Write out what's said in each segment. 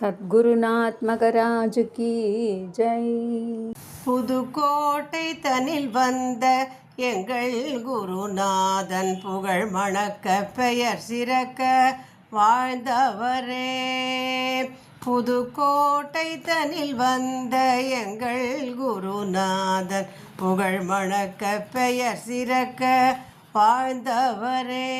சத்குருநாத் மகராஜ் கி ஜெய். புதுக்கோட்டை தனில் வந்த எங்கள் குருநாதன் புகழ் மணக்க பெயர் சிறக்க வாழ்ந்தவரே. புதுக்கோட்டை தனில் வந்த எங்கள் குருநாதன் புகழ் மணக்க பெயர் சிறக்க வாழ்ந்தவரே.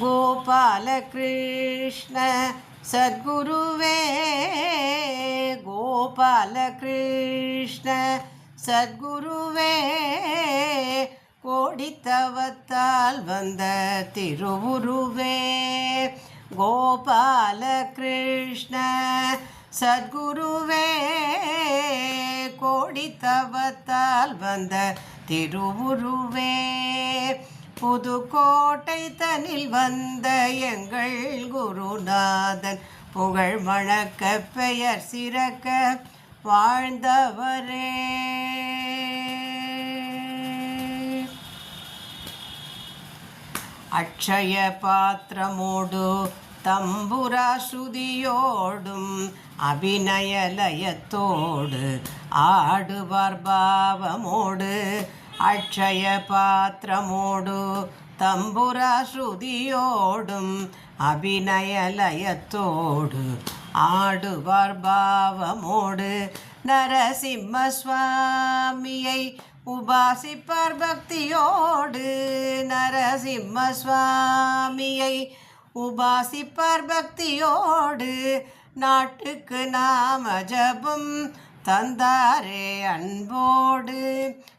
கோபாலகிருஷ்ண சத்குருவே கோபாலகிருஷ்ண சத்குருவே கோடித்தவத்தால் வந்த திருவுருவே கோபாலகிருஷ்ண சத்குருவே கோடித்தவத்தால் வந்த திருவுருவே புதுக்கோட்டை தனில் வந்த எங்கள் குருநாதன் புகழ் மணக்க பெயர் சிறக்க வாழ்ந்தவரே. அக்ஷய பாத்திரமோடு தம்புரா ஸ்ருதியோடும் அபிநய ஆடுவார் பாவமோடு அக்ஷய பாத்திரமோடு தம்புரா ஸ்ருதியோடும் அபிநய லயத்தோடு ஆடுவார் பாவமோடு நரசிம்ம சுவாமியை உபாசிப்பார் பக்தியோடு நரசிம்ம சுவாமியை உபாசிப்பார் பக்தியோடு நாட்டுக்கு நாம ஜபம் தந்தாரே அன்போடு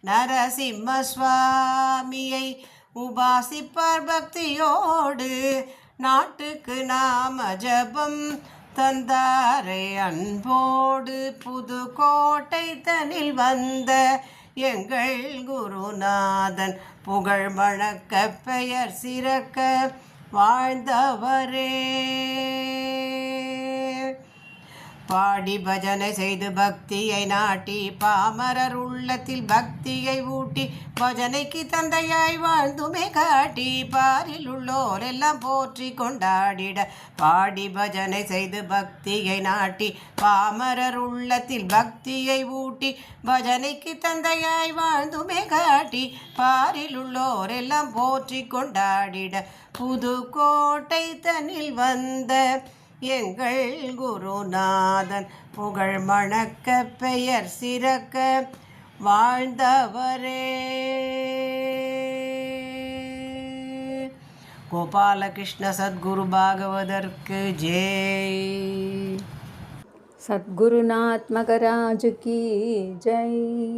நரசிம்ம சுவாமியை உபாசிப்பார் பக்தியோடு. நாட்டுக்கு நாம ஜபம் தந்தாரே அன்போடு புதுக்கோட்டை தனில் வந்த எங்கள் குருநாதன் புகழ் வழக்க பெயர் சிறக்க வாழ்ந்தவரே. பாடி பஜனை செய்து பக்தியை நாட்டி பாமரர் உள்ளத்தில் பக்தியை ஊட்டி பஜனைக்கு தந்தையாய் வாழ்ந்துமே காட்டி பாரில் உள்ளோர் எல்லாம் போற்றி கொண்டாடிட பாடி பஜனை செய்து பக்தியை நாட்டி பாமரர் உள்ளத்தில் பக்தியை ஊட்டி பஜனைக்கு தந்தையாய் வாழ்ந்துமே காட்டி பாரில் உள்ளோர் எல்லாம் போற்றி கொண்டாடிட புதுக்கோட்டை தனில் வந்த எங்கள் குருநாதன் புகழ் மணக்க பெயர் சிறக்க வாழ்ந்தவரே. கோபாலகிருஷ்ண சத்குரு பாகவதற்கு ஜெய். சத்குருநாத் மகராஜ் கி ஜெய்.